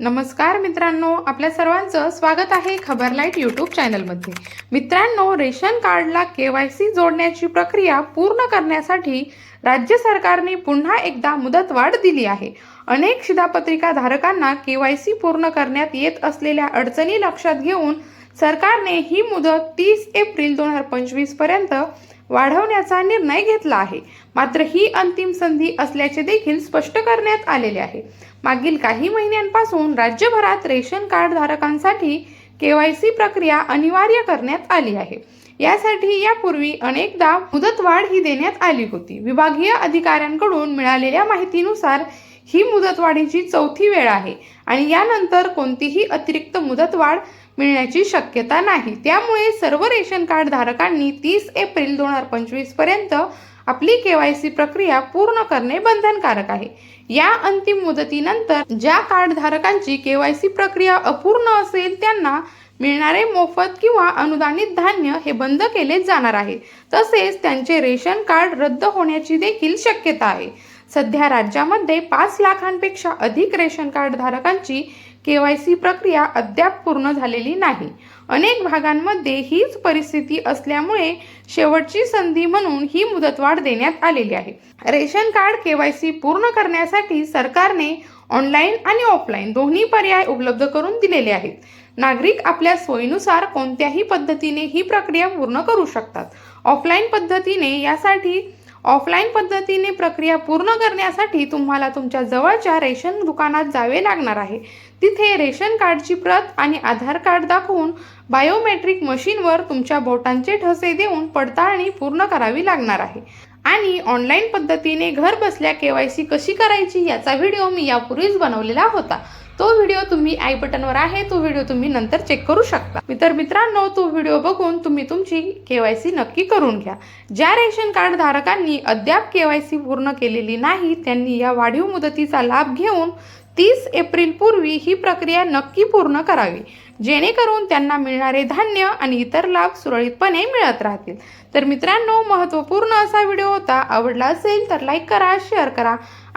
नमस्कार मित्रांनो आपल्या सर्वांचं स्वागत आहे खबर लाइट यूट्यूब चॅनलमध्ये. मित्रांनो रेशन कार्डला के वाय सी जोडण्याची प्रक्रिया पूर्ण करण्यासाठी राज्य सरकारने पुन्हा एकदा मुदतवाढ दिली आहे. अनेक शिधापत्रिका धारकांना के वाय सी पूर्ण करण्यात येत असलेल्या अडचणी लक्षात घेऊन सरकारने ही मुदत तीस एप्रिल दोन हजार पंचवीसपर्यंत पर्यंत वाढवण्याचा निर्णय घेतला आहे. मात्र ही अंतिम संधी असल्याचे देखील स्पष्ट करण्यात आलेले आहे. मागील काही महिन्यांपासून राज्यभरात रेशन कार्ड धारकांसाठी सी प्रक्रिया अनिवार्य करण्यात आली आहे. यासाठी यापूर्वी अनेकदा मुदतवाढ ही देण्यात आली होती. विभागीय अधिकाऱ्यांकडून मिळालेल्या माहितीनुसार ही मुदतवाढीची चौथी वेळ आहे आणि यानंतर कोणतीही अतिरिक्त मुदतवाढ मिळण्याची शक्यता नाही. त्यामुळे सर्व रेशन कार्ड धारकांनी तीस एप्रिल दोन हजार पंचवीसपर्यंत आपली सी प्रक्रिया पूर्ण करणे बंधनकारक आहे. या अंतिम मुदतीनंतर ज्या कार्ड धारकांची सी प्रक्रिया अपूर्ण असेल त्यांना मिळणारे मोफत किंवा अनुदानित धान्य हे बंद केले जाणार आहे. तसेच त्यांचे रेशन कार्ड रद्द होण्याची देखील शक्यता आहे. सध्या राज्यामध्ये पाच लाखांपेक्षा अधिक रेशन कार्ड धारकांची के वाय सी प्रक्रिया अद्याप पूर्ण झालेली नाही. अनेक भागांमध्ये हीच परिस्थिती असल्यामुळे शेवटची संधी म्हणून ही मुदतवाढ देण्यात आलेली आहे. Ration card K Y C पूर्ण करण्यासाठी सरकारने ऑनलाईन आणि ऑफलाईन दोन्ही पर्याय उपलब्ध करून दिलेले आहेत. नागरिक आपल्या सोयीनुसार कोणत्याही पद्धतीने ही प्रक्रिया पूर्ण करू शकतात. ऑफलाईन पद्धतीने यासाठी ऑफलाईन पद्धतीने प्रक्रिया पूर्ण करण्यासाठी तुम्हाला तुमच्या जवळच्या रेशन दुकानात जावे लागणार आहे. तिथे रेशन कार्डची प्रत आणि आधार कार्ड दाखवून बायोमेट्रिक मशीनवर तुमच्या बोटांचे ठसे देऊन पडताळणी पूर्ण करावी लागणार आहे. आणि ऑनलाईन पद्धतीने घर बसल्या के वाय सी कशी करायची याचा व्हिडिओ मी यापूर्वीच बनवलेला होता. तो व्हिडिओ तुम्ही आय बटनवर आहे तो व्हिडिओ तुम्ही नंतर चेक करू शकता. तर मित्रांनो तो व्हिडिओ बघून तुम्ही तुमची केवायसी नक्की करून घ्या. ज्या रेशन कार्ड धारकांनी अद्याप केवायसी पूर्ण केलेली नाही त्यांनी या वाढीव मुदतीचा लाभ घेऊन तीस एप्रिल पूर्वी ही प्रक्रिया नक्की पूर्ण करावी. जेणेकरून त्यांना मिळणारे धान्य आणि इतर लाभ सुरळीतपणे मिळत राहतील. तर मित्रांनो महत्त्वपूर्ण असा व्हिडिओ होता. आवडला असेल तर लाईक करा शेअर करा.